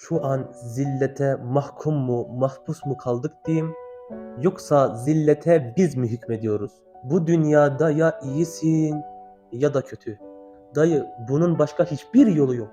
şu an zillete mahkum mu, mahpus mu kaldık diyeyim, yoksa zillete biz mi hükmediyoruz? Bu dünyada ya iyisin ya da kötü. Dayı bunun başka hiçbir yolu yok.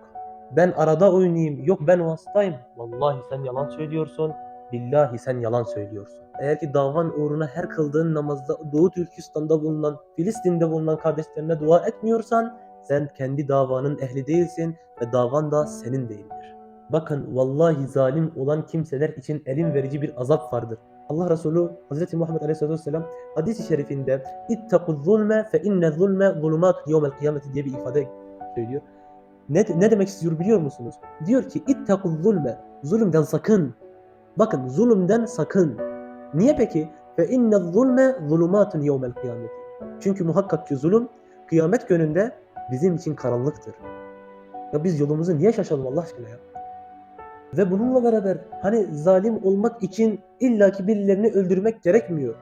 Ben arada oynayayım, yok ben hastayım. Vallahi sen yalan söylüyorsun, billahi sen yalan söylüyorsun. Eğer ki davan uğruna her kıldığın namazda Doğu Türkistan'da bulunan, Filistin'de bulunan kardeşlerine dua etmiyorsan sen kendi davanın ehli değilsin ve davan da senin değildir. Bakın vallahi zalim olan kimseler için elin verici bir azap vardır. Allah Resulü Hz. Muhammed Aleyhisselatü Vesselam hadis-i şerifinde zulme fe inne zulme zulumatun yevmel kıyameti diye bir ifade söylüyor. Ne, ne demek istiyor biliyor musunuz? Diyor ki İttakul zulme zulümden sakın. Bakın zulümden sakın. Niye peki? İnne zulme zulumatun yevmel kıyameti. Çünkü muhakkak ki zulüm kıyamet gününde bizim için karanlıktır. Ya biz yolumuzu niye şaşalım Allah aşkına ya? Ve bununla beraber hani zalim olmak için illaki birilerini öldürmek gerekmiyor.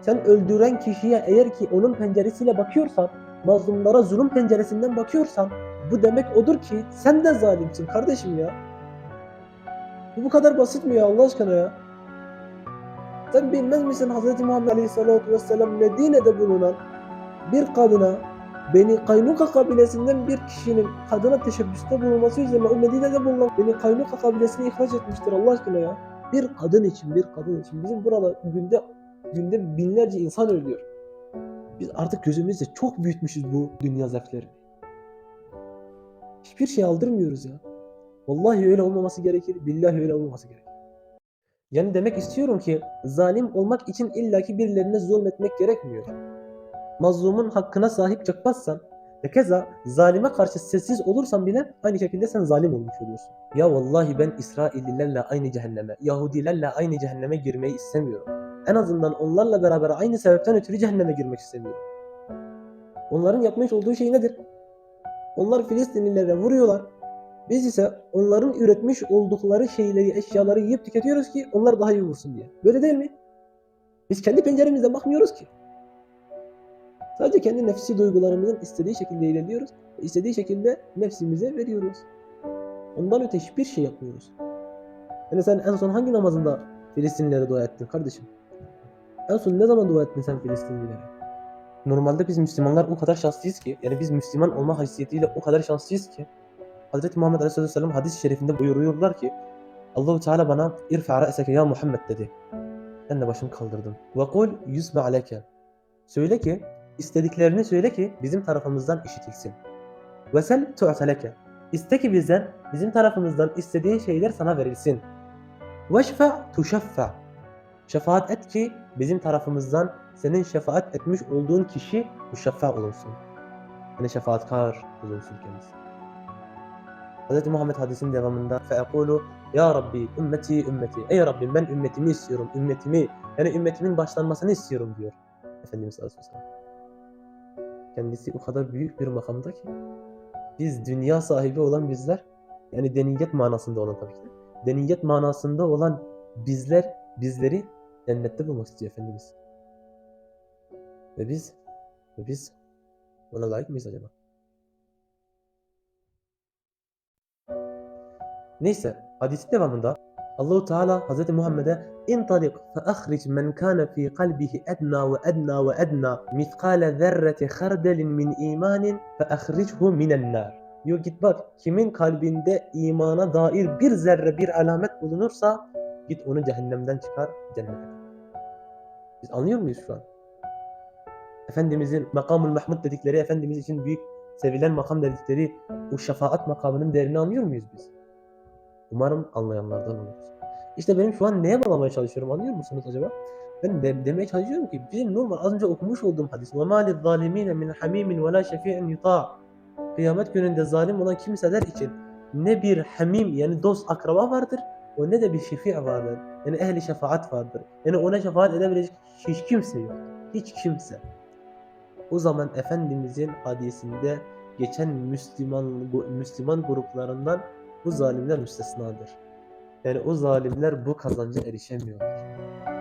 Sen öldüren kişiye eğer ki onun penceresiyle bakıyorsan, mazlumlara zulüm penceresinden bakıyorsan bu demek odur ki sen de zalimsin kardeşim ya. Bu bu kadar basit mi ya Allah aşkına ya? Sen bilmez misin Hz. Muhammed Aleyhisselatü Vesselam Medine'de bulunan bir kadına Beni Kaynuka kabilesinden bir kişinin kadına teşebbüste bulunması üzerine o Medine'de bulunan Beni Kaynuka kabilesini ihraç etmiştir Allah aşkına ya. Bir kadın için, bir kadın için. Bizim burada günde günde binlerce insan ölüyor. Biz artık gözümüzde çok büyütmüşüz bu dünya zevklerini. Hiçbir şey aldırmıyoruz ya. Vallahi öyle olmaması gerekir. Billahi öyle olmaması gerekir. Yani demek istiyorum ki zalim olmak için illaki birilerine zulmetmek gerekmiyor mazlumun hakkına sahip çıkmazsan ve keza zalime karşı sessiz olursan bile aynı şekilde sen zalim olmuş oluyorsun. Ya vallahi ben İsraillilerle aynı cehenneme, Yahudilerle aynı cehenneme girmeyi istemiyorum. En azından onlarla beraber aynı sebepten ötürü cehenneme girmek istemiyorum. Onların yapmış olduğu şey nedir? Onlar Filistinlilere vuruyorlar. Biz ise onların üretmiş oldukları şeyleri, eşyaları yiyip tüketiyoruz ki onlar daha iyi vursun diye. Böyle değil mi? Biz kendi penceremizden bakmıyoruz ki. Sadece kendi nefsi duygularımızın istediği şekilde ilerliyoruz. İstediği şekilde nefsimize veriyoruz. Ondan öte hiçbir şey yapmıyoruz. Yani sen en son hangi namazında Filistinlilere dua ettin kardeşim? En son ne zaman dua ettin sen Filistinlilere? Normalde biz Müslümanlar o kadar şanslıyız ki, yani biz Müslüman olma haysiyetiyle o kadar şanslıyız ki, Hz. Muhammed Aleyhisselam hadis-i şerifinde buyuruyorlar ki, Allahu Teala bana irfa ra'seke ya Muhammed dedi. Ben de başımı kaldırdım. Ve kul yusma aleyke. Söyle ki İstediklerini söyle ki bizim tarafımızdan işitilsin. Ve sen tu'teleke. İste ki bizden, bizim tarafımızdan istediğin şeyler sana verilsin. Veşfe tuşeffe. Şefaat et ki bizim tarafımızdan senin şefaat etmiş olduğun kişi müşeffe olunsun. Yani şefaatkar olunsun kendisi. Hz. Muhammed hadisinin devamında feekulu Ya Rabbi ümmeti ümmeti Ey Rabbim ben ümmetimi istiyorum ümmetimi yani ümmetimin başlanmasını istiyorum diyor Efendimiz Aleyhisselam kendisi o kadar büyük bir makamda ki biz dünya sahibi olan bizler yani deniyet manasında olan tabii ki de deniyet manasında olan bizler bizleri cennette bulmak istiyor Efendimiz. Ve biz ve biz ona layık mıyız acaba? Neyse hadisin devamında Allahu Teala Hz. Muhammed'e intalik fe ahric men kana fi kalbihi edna ve edna ve edna mitkale zerreti hardelin min imanin fe ahrichu minen nar. Diyor git bak kimin kalbinde imana dair bir zerre bir alamet bulunursa git onu cehennemden çıkar cennete. Biz anlıyor muyuz şu an? Efendimizin makamul mahmud dedikleri Efendimiz için büyük sevilen makam dedikleri o şefaat makamının değerini anlıyor muyuz biz? Umarım anlayanlardan oluruz. İşte benim şu an neye bağlamaya çalışıyorum anlıyor musunuz acaba? Ben de, demeye çalışıyorum ki bizim normal az önce okumuş olduğum hadis وَمَا لِلظَّالِم۪ينَ مِنْ حَم۪يمٍ وَلَا شَف۪يعٍ يُطَاعٍ Kıyamet gününde zalim olan kimseler için ne bir hamim yani dost akraba vardır o ne de bir şefi vardır. Yani ehli şefaat vardır. Yani ona şefaat edebilecek hiç kimse yok. Hiç kimse. O zaman Efendimizin hadisinde geçen Müslüman Müslüman gruplarından bu zalimler müstesnadır. Yani o zalimler bu kazanca erişemiyorlar.